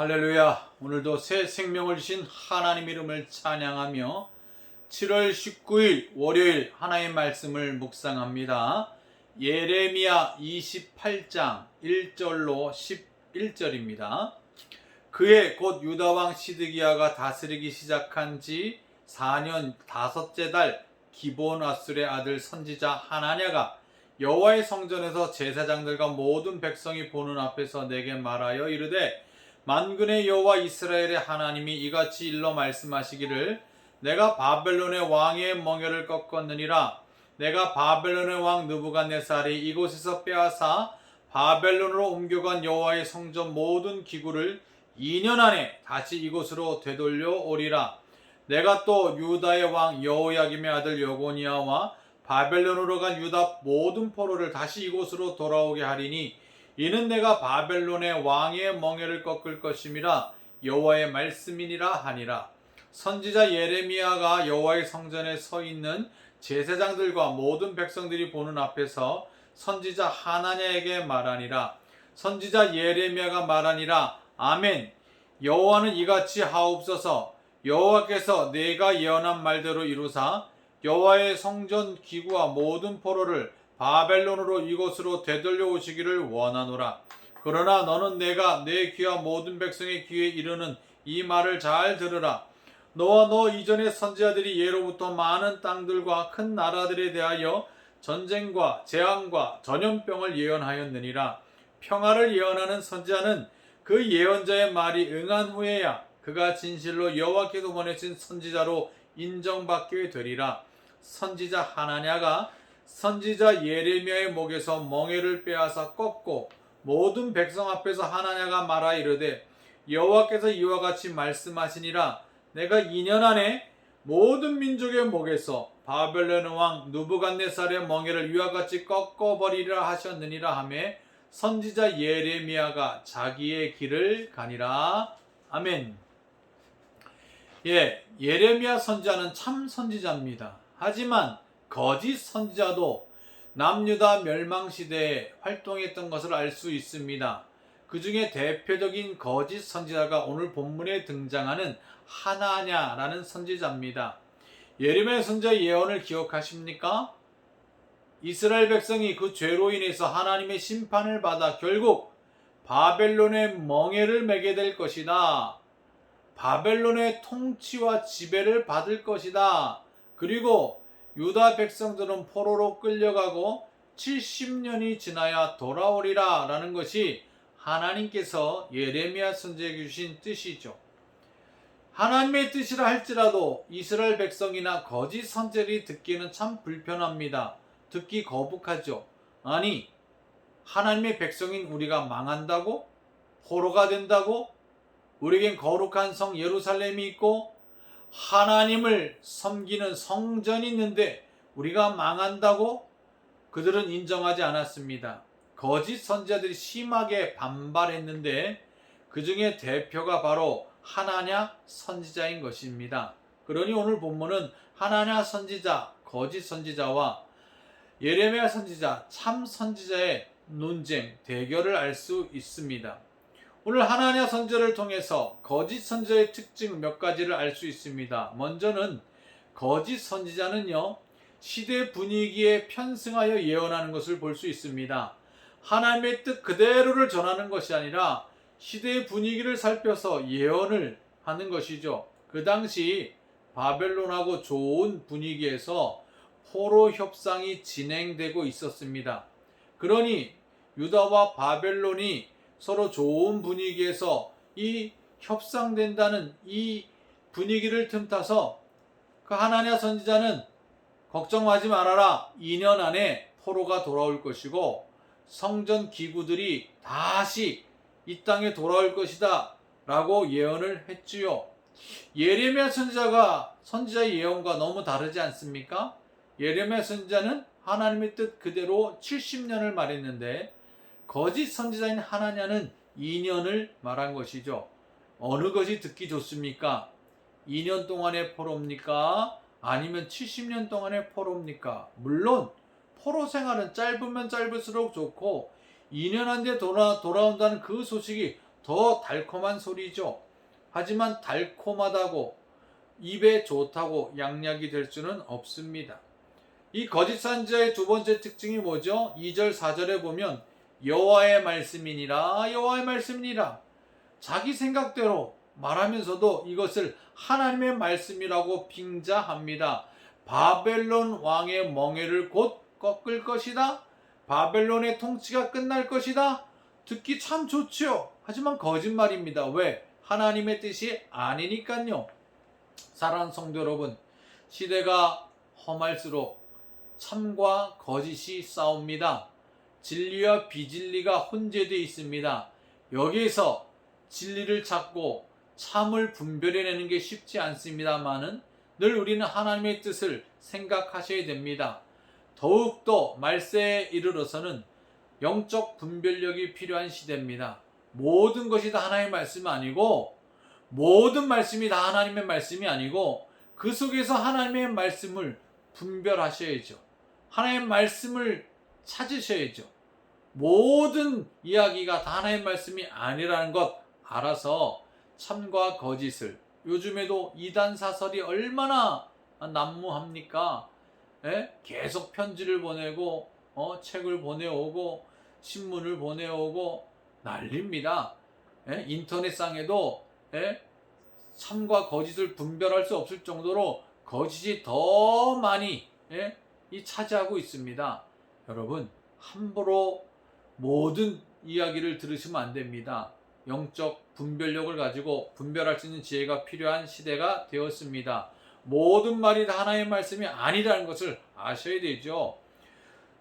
할렐루야. 오늘도 새 생명을 주신 하나님 이름을 찬양하며 7월 19일 월요일 하나의 말씀을 묵상합니다. 예레미야 28장 1절로 11절입니다. 그의 곧 유다 왕 시드기야가 다스리기 시작한 지 4년 다섯째 달 기본 아술의 아들 선지자 하나냐가 여호와의 성전에서 제사장들과 모든 백성이 보는 앞에서 내게 말하여 이르되 만군의 여호와 이스라엘의 하나님이 이같이 일러 말씀하시기를 내가 바벨론의 왕의 멍에를 꺾었느니라. 내가 바벨론의 왕 느부갓네살이 이곳에서 빼앗아 바벨론으로 옮겨간 여호와의 성전 모든 기구를 2년 안에 다시 이곳으로 되돌려 오리라. 내가 또 유다의 왕 여호야김의 아들 여고니아와 바벨론으로 간 유다 모든 포로를 다시 이곳으로 돌아오게 하리니 이는 내가 바벨론의 왕의 멍에를 꺾을 것임이라 여호와의 말씀이니라 하니라. 선지자 예레미야가 여호와의 성전에 서 있는 제사장들과 모든 백성들이 보는 앞에서 선지자 하나냐에게 말하니라. 선지자 예레미야가 말하니라. 아멘. 여호와는 이같이 하옵소서. 여호와께서 내가 예언한 말대로 이루사 여호와의 성전 기구와 모든 포로를 바벨론으로 이곳으로 되돌려 오시기를 원하노라. 그러나 너는 내가 내 귀와 모든 백성의 귀에 이르는 이 말을 잘 들으라. 너와 너 이전의 선지자들이 예로부터 많은 땅들과 큰 나라들에 대하여 전쟁과 재앙과 전염병을 예언하였느니라. 평화를 예언하는 선지자는 그 예언자의 말이 응한 후에야 그가 진실로 여호와께서 보내신 선지자로 인정받게 되리라. 선지자 하나냐가 선지자 예레미야의 목에서 멍에를 빼앗아 꺾고 모든 백성 앞에서 하나냐가 말하 이르되 여호와께서 이와 같이 말씀하시니라 내가 2년 안에 모든 민족의 목에서 바벨론 왕 누부갓네살의 멍에를 이와 같이 꺾어 버리리라 하셨느니라 하매 선지자 예레미야가 자기의 길을 가니라 아멘. 예, 예레미야 선지자는 참 선지자입니다. 하지만 거짓 선지자도 남유다 멸망 시대에 활동했던 것을 알 수 있습니다. 그 중에 대표적인 거짓 선지자가 오늘 본문에 등장하는 하나냐라는 선지자입니다. 예레미야 선지자 예언을 기억하십니까? 이스라엘 백성이 그 죄로 인해서 하나님의 심판을 받아 결국 바벨론의 멍에를 매게 될 것이다. 바벨론의 통치와 지배를 받을 것이다. 그리고 유다 백성들은 포로로 끌려가고 70년이 지나야 돌아오리라 라는 것이 하나님께서 예레미야 선지에게 주신 뜻이죠. 하나님의 뜻이라 할지라도 이스라엘 백성이나 거짓 선지자들이 듣기에는 참 불편합니다. 듣기 거북하죠. 아니, 하나님의 백성인 우리가 망한다고? 포로가 된다고? 우리에겐 거룩한 성 예루살렘이 있고 하나님을 섬기는 성전이 있는데 우리가 망한다고 그들은 인정하지 않았습니다. 거짓 선지자들이 심하게 반발했는데 그 중에 대표가 바로 하나냐 선지자인 것입니다. 그러니 오늘 본문은 하나냐 선지자, 거짓 선지자와 예레미야 선지자, 참 선지자의 논쟁, 대결을 알 수 있습니다. 오늘 하나냐 선지자를 통해서 거짓 선지자의 특징 몇 가지를 알 수 있습니다. 먼저는 거짓 선지자는요, 시대 분위기에 편승하여 예언하는 것을 볼 수 있습니다. 하나님의 뜻 그대로를 전하는 것이 아니라 시대의 분위기를 살펴서 예언을 하는 것이죠. 그 당시 바벨론하고 좋은 분위기에서 포로 협상이 진행되고 있었습니다. 그러니 유다와 바벨론이 서로 좋은 분위기에서 이 협상된다는 이 분위기를 틈타서 그 하나냐 선지자는 걱정하지 말아라. 2년 안에 포로가 돌아올 것이고 성전 기구들이 다시 이 땅에 돌아올 것이다. 라고 예언을 했지요. 예레미야 선지자가 선지자의 예언과 너무 다르지 않습니까? 예레미야 선지자는 하나님의 뜻 그대로 70년을 말했는데 거짓 선지자인 하나냐는 2년을 말한 것이죠. 어느 것이 듣기 좋습니까? 2년 동안의 포로입니까? 아니면 70년 동안의 포로입니까? 물론 포로 생활은 짧으면 짧을수록 좋고 2년 안에 돌아, 돌아온다는 그 소식이 더 달콤한 소리죠. 하지만 달콤하다고 입에 좋다고 양약이 될 수는 없습니다. 이 거짓 선지자의 두 번째 특징이 뭐죠? 2절 4절에 보면 여호와의 말씀이니라 여호와의 말씀이니라 자기 생각대로 말하면서도 이것을 하나님의 말씀이라고 빙자합니다. 바벨론 왕의 멍에를 곧 꺾을 것이다. 바벨론의 통치가 끝날 것이다. 듣기 참 좋지요. 하지만 거짓말입니다. 왜? 하나님의 뜻이 아니니까요. 사랑하는 성도 여러분, 시대가 험할수록 참과 거짓이 싸웁니다. 진리와 비진리가 혼재되어 있습니다. 여기에서 진리를 찾고 참을 분별해내는 게 쉽지 않습니다만은 늘 우리는 하나님의 뜻을 생각하셔야 됩니다. 더욱더 말세에 이르러서는 영적 분별력이 필요한 시대입니다. 모든 것이 다 하나님의 말씀이 아니고 모든 말씀이 다 하나님의 말씀이 아니고 그 속에서 하나님의 말씀을 분별하셔야죠. 하나님의 말씀을 찾으셔야죠. 모든 이야기가 다 하나님의 말씀이 아니라는 것 알아서 참과 거짓을 요즘에도 이단 사설이 얼마나 난무합니까? 예? 계속 편지를 보내고 어, 책을 보내오고 신문을 보내오고 난립니다. 예? 인터넷상에도 예? 참과 거짓을 분별할 수 없을 정도로 거짓이 더 많이 예? 이 차지하고 있습니다. 여러분 함부로 모든 이야기를 들으시면 안 됩니다. 영적 분별력을 가지고 분별할 수 있는 지혜가 필요한 시대가 되었습니다. 모든 말이 다 하나의 말씀이 아니라는 것을 아셔야 되죠.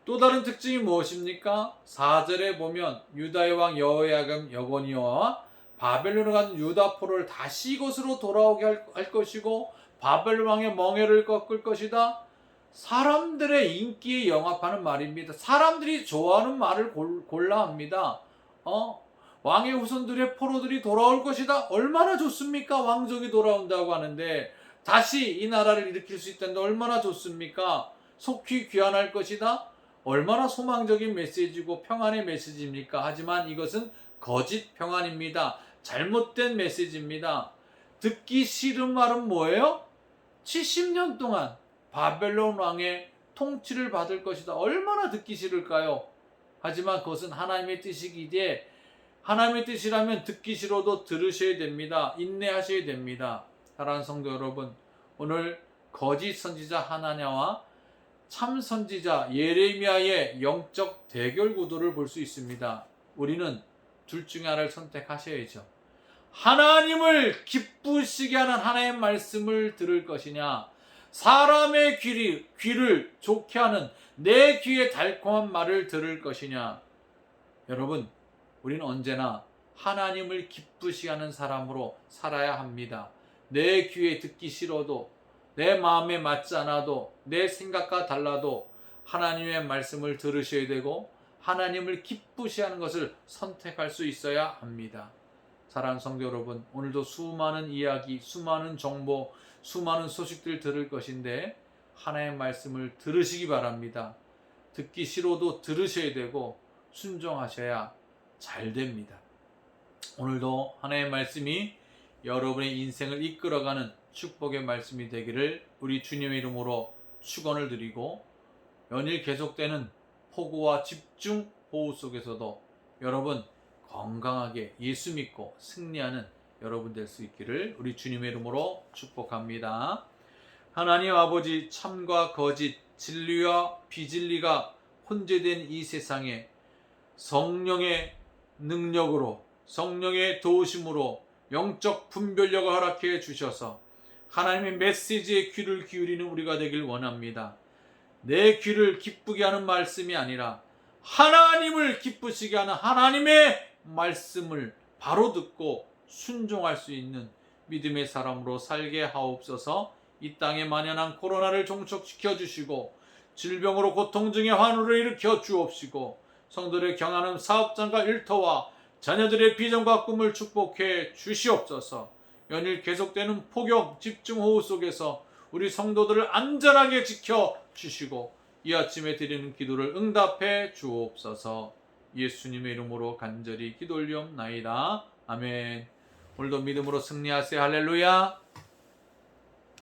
또 다른 특징이 무엇입니까? 4절에 보면 유다의 왕 여호야금 여고니와 바벨론으로 간 유다포를 다시 이곳으로 돌아오게 할, 할 것이고 바벨론 왕의 멍에를 꺾을 것이다. 사람들의 인기에 영합하는 말입니다. 사람들이 좋아하는 말을 골, 골라 합니다. 어? 왕의 후손들의 포로들이 돌아올 것이다. 얼마나 좋습니까? 왕족이 돌아온다고 하는데 다시 이 나라를 일으킬 수 있다는데 얼마나 좋습니까? 속히 귀환할 것이다. 얼마나 소망적인 메시지고 평안의 메시지입니까? 하지만 이것은 거짓 평안입니다. 잘못된 메시지입니다. 듣기 싫은 말은 뭐예요? 70년 동안 바벨론 왕의 통치를 받을 것이다. 얼마나 듣기 싫을까요? 하지만 그것은 하나님의 뜻이기에 하나님의 뜻이라면 듣기 싫어도 들으셔야 됩니다. 인내하셔야 됩니다. 사랑하는 성도 여러분, 오늘 거짓 선지자 하나냐와 참 선지자 예레미야의 영적 대결 구도를 볼 수 있습니다. 우리는 둘 중에 하나를 선택하셔야죠. 하나님을 기쁘시게 하는 하나님의 말씀을 들을 것이냐, 사람의 귀를, 귀를 좋게 하는 내 귀에 달콤한 말을 들을 것이냐. 여러분, 우리는 언제나 하나님을 기쁘시게 하는 사람으로 살아야 합니다. 내 귀에 듣기 싫어도, 내 마음에 맞지 않아도, 내 생각과 달라도 하나님의 말씀을 들으셔야 되고, 하나님을 기쁘시게 하는 것을 선택할 수 있어야 합니다. 사랑하는 성도 여러분, 오늘도 수많은 이야기, 수많은 정보, 수많은 소식들 들을 것인데 하나의 말씀을 들으시기 바랍니다. 듣기 싫어도 들으셔야 되고 순종하셔야 잘 됩니다. 오늘도 하나의 말씀이 여러분의 인생을 이끌어가는 축복의 말씀이 되기를 우리 주님의 이름으로 축원을 드리고 연일 계속되는 폭우와 집중 호우 속에서도 여러분 건강하게 예수 믿고 승리하는 여러분 될 수 있기를 우리 주님의 이름으로 축복합니다. 하나님 아버지 참과 거짓, 진리와 비진리가 혼재된 이 세상에 성령의 능력으로 성령의 도우심으로 영적 분별력을 허락해 주셔서 하나님의 메시지에 귀를 기울이는 우리가 되길 원합니다. 내 귀를 기쁘게 하는 말씀이 아니라 하나님을 기쁘시게 하는 하나님의 말씀을 바로 듣고 순종할 수 있는 믿음의 사람으로 살게 하옵소서. 이 땅에 만연한 코로나를 종식시켜 주시고 질병으로 고통 중에 환우를 일으켜 주옵시고 성도들의 경하는 사업장과 일터와 자녀들의 비전과 꿈을 축복해 주시옵소서. 연일 계속되는 폭염 집중호우 속에서 우리 성도들을 안전하게 지켜 주시고 이 아침에 드리는 기도를 응답해 주옵소서 예수님의 이름으로 간절히 기도 올리옵나이다. 아멘. 오늘도 믿음으로 승리하세요. 할렐루야.